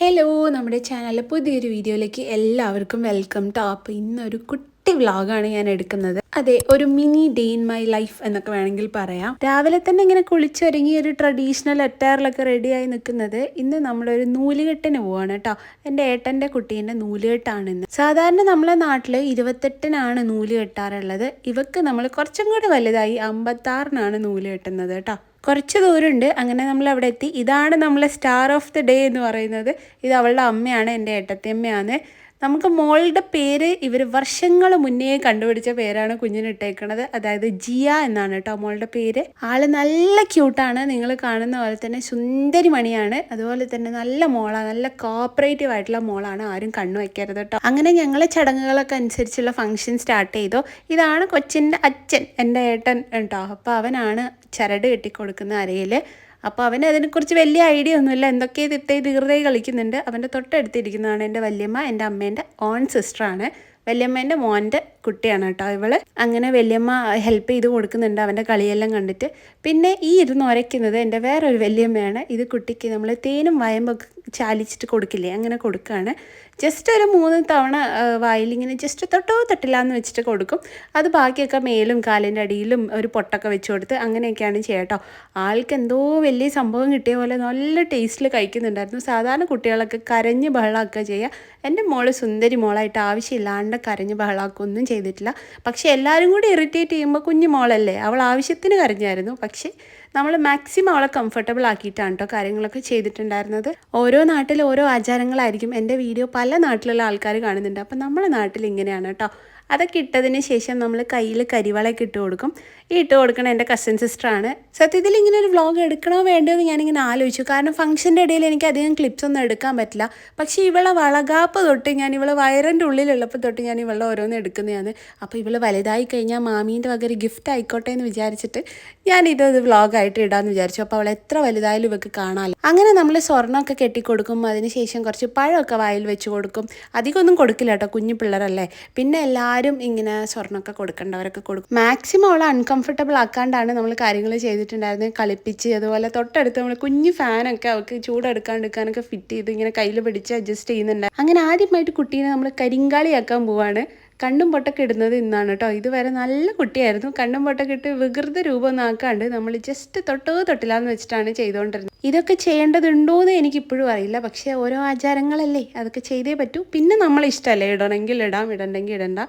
Hello നമ്മുടെ ചാനലിലെ പുതിയൊരു വീഡിയോയിലേക്ക് എല്ലാവർക്കും വെൽക്കം ടു ഇന്നൊരു കുട്ടി വ്ളോഗാണ് ഞാൻ എടുക്കുന്നത്. അതെ ഒരു mini day in my life എന്നൊക്കെ വേണമെങ്കിൽ പറയാം. രാവിലെ തന്നെ ഇങ്ങനെ കുളിച്ചൊരുങ്ങി ഒരു ട്രഡീഷണൽ അറ്റയറിലൊക്കെ റെഡിയായി നിൽക്കുന്നത്. ഇന്ന് നമ്മളൊരു നൂലുകെട്ടിന് പോവാണ് കേട്ടോ. എന്റെ ഏട്ടന്റെ കുട്ടീന്റെ നൂലുകെട്ടാണ് ഇന്ന്. സാധാരണ നമ്മളെ നാട്ടിൽ ഇരുപത്തെട്ടിനാണ് നൂൽ കെട്ടാറുള്ളത്. ഇവക്ക് നമ്മൾ കുറച്ചും കൂടി വലുതായി അമ്പത്താറിനാണ് നൂൽ കെട്ടുന്നത് കേട്ടോ. കുറച്ച് ദൂരമുണ്ട്. അങ്ങനെ നമ്മൾ അവിടെ എത്തി ഇതാണ് നമ്മളെ സ്റ്റാർ ഓഫ് ദി ഡേ എന്ന് പറയുന്നത്. ഇത് അവളുടെ അമ്മയാണ് എന്റെ ഏട്ടത്തിയമ്മയാണ്. നമുക്ക് മോളുടെ പേര് ഇവർ വർഷങ്ങൾ മുന്നേ കണ്ടുപിടിച്ച പേരാണ് കുഞ്ഞിന് ഇട്ടേക്കണത്. അതായത് ജിയ എന്നാണ് കേട്ടോ മോളുടെ പേര്. ആൾ നല്ല ക്യൂട്ടാണ് നിങ്ങൾ കാണുന്ന പോലെ തന്നെ സുന്ദരി മണിയാണ് അതുപോലെ തന്നെ നല്ല മോളാണ് നല്ല കോപ്പറേറ്റീവ് ആയിട്ടുള്ള മോളാണ്. ആരും കണ്ണു വയ്ക്കരുത് കേട്ടോ. അങ്ങനെ ഞങ്ങൾ ചടങ്ങുകളൊക്കെ അനുസരിച്ചുള്ള ഫംഗ്ഷൻ സ്റ്റാർട്ട് ചെയ്തു. ഇതാണ് കൊച്ചിന്റെ അച്ഛൻ എന്റെ ഏട്ടൻ കേട്ടോ. അപ്പോൾ അവനാണ് ചരട് കെട്ടിക്കൊടുക്കുന്ന അരയിൽ അപ്പോൾ അവന് അതിനെക്കുറിച്ച് വലിയ ഐഡിയ ഒന്നുമില്ല. എന്തൊക്കെ തിത്തേ തീർത്തേ കളിക്കുന്നുണ്ട്. അവന്റെ തൊട്ടടുത്തിരിക്കുന്നതാണ് എന്റെ വല്യമ്മ എന്റെ അമ്മേന്റെ ഓൺ സിസ്റ്ററാണ്. വല്യമ്മേന്റെ മോന്റെ കുട്ടിയാണ് കേട്ടോ ഇവൾ. അങ്ങനെ വല്യമ്മ ഹെൽപ്പ് ചെയ്ത് കൊടുക്കുന്നുണ്ട് അവന്റെ കളിയെല്ലാം കണ്ടിട്ട്. പിന്നെ ഈ ഇരുന്ന് ഉരയ്ക്കുന്നത് എന്റെ വേറൊരു വല്യമ്മയാണ്. ഇത് കുട്ടിക്ക് നമ്മൾ തേനും വയമ്പൊക്കെ ചാലിച്ചിട്ട് കൊടുക്കില്ലേ? അങ്ങനെ കൊടുക്കുകയാണ് ജസ്റ്റ് ഒരു മൂന്ന് തവണ വായിലിങ്ങനെ ജസ്റ്റ് തൊട്ടോ തൊട്ടില്ല എന്ന് വെച്ചിട്ട് കൊടുക്കും. അത് ബാക്കിയൊക്കെ മേലും കാലിന്റെ അടിയിലും ഒരു പൊട്ടൊക്കെ വെച്ച് കൊടുത്ത് അങ്ങനെയൊക്കെയാണ് ചെയ്യട്ടോ ആൾക്ക് എന്തോ വലിയ സംഭവം കിട്ടിയ പോലെ നല്ല ടേസ്റ്റിൽ കഴിക്കുന്നുണ്ടായിരുന്നു. സാധാരണ കുട്ടികളൊക്കെ കരഞ്ഞ് ബഹളമാക്കുക ചെയ്യുക. എന്റെ മോൾ സുന്ദരി മോളായിട്ട് ആവശ്യമില്ലാണ്ട് കരഞ്ഞ് ബഹളാക്കൊന്നും ചെയ്തിട്ടില്ല. പക്ഷേ എല്ലാവരും കൂടി ഇറിറ്റേറ്റ് ചെയ്യുമ്പോൾ കുഞ്ഞു മോളല്ലേ അവൾ ആവശ്യത്തിന് കരഞ്ഞായിരുന്നു. പക്ഷേ നമ്മൾ മാക്സിമം അവളെ കംഫർട്ടബിൾ ആക്കിയിട്ടാണ് കേട്ടോ കാര്യങ്ങളൊക്കെ ചെയ്തിട്ടുണ്ടായിരുന്നത്. ഓരോ നാട്ടിൽ ഓരോ ആചാരങ്ങളായിരിക്കും എന്റെ വീഡിയോ പല നാട്ടിലുള്ള ആൾക്കാർ കാണുന്നുണ്ട്. അപ്പം നമ്മുടെ നാട്ടിൽ ഇങ്ങനെയാണ് കേട്ടോ അതൊക്കെ ഇട്ടതിന് ശേഷം നമ്മൾ കയ്യിൽ കരിവളയൊക്കെ ഇട്ട് കൊടുക്കും. ഈ ഇട്ട് കൊടുക്കണ എന്റെ കസിൻ സിസ്റ്ററാണ് സത്യത്തിൽ ഇങ്ങനെ ഒരു വ്ളോഗ് എടുക്കണോ വേണ്ടോ എന്ന് ഞാനിങ്ങനെ ആലോചിച്ചു. കാരണം ഫംഗ്ഷന്റെ ഇടയിൽ എനിക്ക് അധികം ക്ലിപ്സ് ഒന്നും എടുക്കാൻ പറ്റില്ല. പക്ഷേ ഇവളെ വളകാപ്പ് തൊട്ട് ഞാൻ ഇവളെ വയറിന്റെ ഉള്ളിലുള്ളപ്പോൾ തൊട്ട് ഞാൻ ഇവളെ ഓരോന്ന് എടുക്കുന്നതാണ്. അപ്പോൾ ഇവൾ വലുതായി കഴിഞ്ഞാൽ മാമീന്റെ വക ഗിഫ്റ്റ് ആയിക്കോട്ടെ എന്ന് വിചാരിച്ചിട്ട് ഞാൻ ഇത് വ്ളോഗായിട്ട് ഇടാമെന്ന് വിചാരിച്ചു. അപ്പോൾ അവൾ എത്ര വലുതായാലും ഇവക്ക് കാണാമല്ലോ അങ്ങനെ നമ്മൾ സ്വർണമൊക്കെ കെട്ടിക്കൊടുക്കും. അതിനുശേഷം കുറച്ച് പഴമൊക്കെ വായിൽ വെച്ച് കൊടുക്കും. അധികമൊന്നും കൊടുക്കില്ല കേട്ടോ കുഞ്ഞു പിള്ളേരല്ലേ. പിന്നെ എല്ലാവരും ഇങ്ങനെ സ്വർണമൊക്കെ കൊടുക്കേണ്ടവരൊക്കെ കൊടുക്കും. മാക്സിമം അവളെ അൺകംഫർട്ടബിൾ ആക്കാണ്ടാണ് നമ്മൾ കാര്യങ്ങൾ ചെയ്തിട്ടുണ്ടായിരുന്നത്. കളിപ്പിച്ച് അതുപോലെ തൊട്ടടുത്ത് നമ്മൾ കുഞ്ഞു ഫാനൊക്കെ അവൾക്ക് ചൂടെടുക്കാണ്ടിരിക്കാനൊക്കെ ഫിറ്റ് ചെയ്ത് ഇങ്ങനെ കയ്യിൽ പിടിച്ച് അഡ്ജസ്റ്റ് ചെയ്യുന്നുണ്ട്. അങ്ങനെ ആദ്യമായിട്ട് കുട്ടീനെ നമ്മൾ കരിങ്കാളിയാക്കാൻ പോവാണ്. കണ്ണും പൊട്ടൊക്കെ ഇടുന്നത് ഇന്നാണ് കേട്ടോ. ഇതുവരെ നല്ല കുട്ടിയായിരുന്നു. കണ്ണും പൊട്ടൊക്കെ ഇട്ട് വികൃത രൂപമൊന്നും ആക്കാണ്ട് നമ്മൾ ജസ്റ്റ് തൊട്ടോ തൊട്ടില്ലാന്ന് വെച്ചിട്ടാണ് ചെയ്തുകൊണ്ടിരുന്നത് ഇതൊക്കെ ചെയ്യേണ്ടതുണ്ടോ എന്ന് എനിക്കിപ്പോഴും അറിയില്ല. പക്ഷേ ഓരോ ആചാരങ്ങളല്ലേ? അതൊക്കെ ചെയ്തേ പറ്റൂ. പിന്നെ നമ്മൾ ഇഷ്ടമല്ലേ ഇടണമെങ്കിൽ ഇടാം ഇടണ്ടെങ്കിൽ ഇടണ്ട.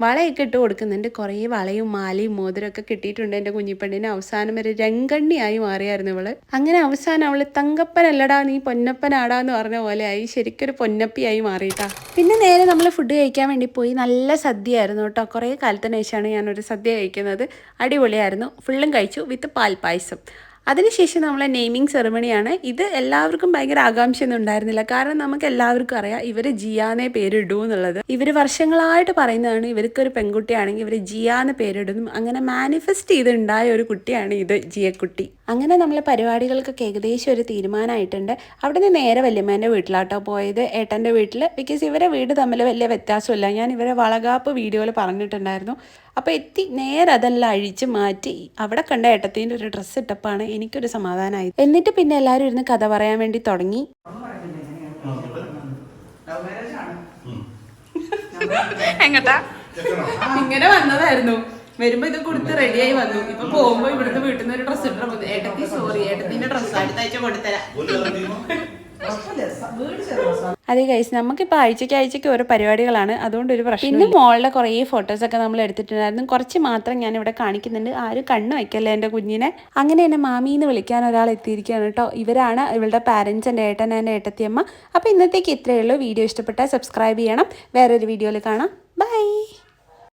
വളയൊക്കെ ഇട്ട് കൊടുക്കുന്നുണ്ട്. കുറേ വളയും മാലയും മോതിരമൊക്കെ കിട്ടിയിട്ടുണ്ട് എന്റെ കുഞ്ഞിപ്പെണ്ണിന്. അവസാനം വരെ രംഗണ്ണിയായി മാറിയായിരുന്നു ഇവൾ. അങ്ങനെ അവസാനം അവൾ തങ്കപ്പനല്ലടാ നീ പൊന്നപ്പനാടാ എന്ന് പറഞ്ഞ പോലെ ആയി. ശരിക്കൊരു പൊന്നപ്പിയായി മാറിയിട്ടാ. പിന്നെ നേരെ നമ്മൾ ഫുഡ് കഴിക്കാൻ വേണ്ടി പോയി. നല്ല സദ്യയായിരുന്നു കേട്ടോ. കുറേ കാലത്തിന് ശേഷമാണ് ഞാനൊരു സദ്യ കഴിക്കുന്നത്. അടിപൊളിയായിരുന്നു. ഫുള്ളും കഴിച്ചു. വിത്ത് പാൽപ്പായസം. അതിനുശേഷം നമ്മളെ നെയ്മിങ് സെറമണിയാണ് ഇത് എല്ലാവർക്കും ഭയങ്കര ആകാംക്ഷയൊന്നും ഉണ്ടായിരുന്നില്ല. കാരണം നമുക്ക് എല്ലാവർക്കും അറിയാം ഇവർ ജിയാനെ പേരിടൂ എന്നുള്ളത്. ഇവർ വർഷങ്ങളായിട്ട് പറയുന്നതാണ് ഇവർക്കൊരു പെൺകുട്ടിയാണെങ്കിൽ ഇവർ ജിയാന്ന് പേരിടുന്നു. അങ്ങനെ മാനിഫെസ്റ്റ് ചെയ്തുണ്ടായ ഒരു കുട്ടിയാണ് ഇത് ജിയക്കുട്ടി. അങ്ങനെ നമ്മളെ പരിപാടികൾക്കൊക്കെ ഏകദേശം ഒരു തീരുമാനമായിട്ടുണ്ട്. അവിടെ നിന്ന് നേരെ വല്യമ്മേന്റെ വീട്ടിലാട്ടോ പോയത്. ഏട്ടന്റെ വീട്ടിൽ ബിക്കോസ് ഇവരെ വീട് തമ്മിൽ വലിയ വ്യത്യാസമില്ല. ഞാൻ ഇവരെ വളകാപ്പ് വീഡിയോയിൽ പറഞ്ഞിട്ടുണ്ടായിരുന്നു. അപ്പോൾ എത്തി നേരെ അതെല്ലാം അഴിച്ച് മാറ്റി അവിടെ കണ്ട ഏട്ടത്തിന്റെ ഒരു ഡ്രസ്സ് ഇട്ടപ്പാണ് എനിക്കൊരു സമാധാനമായി എന്നിട്ട് പിന്നെ എല്ലാവരും ഇരുന്ന് കഥ പറയാൻ വേണ്ടി തുടങ്ങി. എങ്ങട്ടാ? ഇങ്ങനെ വന്നതായിരുന്നു. വരുമ്പോ ഇത് കൊടുത്ത് റെഡിയായി വന്നു. ഇപ്പൊ പോകുമ്പോ ഇവിടുന്ന് വീട്ടിൽ നിന്ന് ഒരു ഡ്രസ് ഇട്ടാ ഏട്ടത്തി സോറി ഏട്ടത്തിന്റെ ഡ്രസ് അടുത്താഴ്ച കൊടുത്തരാം. അതെ കൈസ് നമുക്കിപ്പോൾ ആഴ്ചയ്ക്ക് ആഴ്ചയ്ക്ക് ഓരോ പരിപാടികളാണ്. അതുകൊണ്ട് ഒരു പ്രശ്നം ഇന്ന് മോളുടെ കുറേ ഫോട്ടോസൊക്കെ നമ്മൾ എടുത്തിട്ടുണ്ടായിരുന്നു. കുറച്ച് മാത്രം ഞാൻ ഇവിടെ കാണിക്കുന്നുണ്ട്. ആരും കണ്ണ് വയ്ക്കല്ലേ എന്റെ കുഞ്ഞിനെ? അങ്ങനെ എന്നെ മാമീന്ന് വിളിക്കാൻ ഒരാൾ എത്തിയിരിക്കുകയാണ് കേട്ടോ. ഇവരാണ് ഇവളുടെ പാരൻസ് എന്റെ ഏട്ടൻ എന്റെ ഏട്ടത്തിയമ്മ. അപ്പോൾ ഇന്നത്തേക്ക് ഇത്രയേ ഉള്ളൂ. വീഡിയോ ഇഷ്ടപ്പെട്ടാൽ സബ്സ്ക്രൈബ് ചെയ്യണം. വേറൊരു വീഡിയോയിൽ കാണാം. ബൈ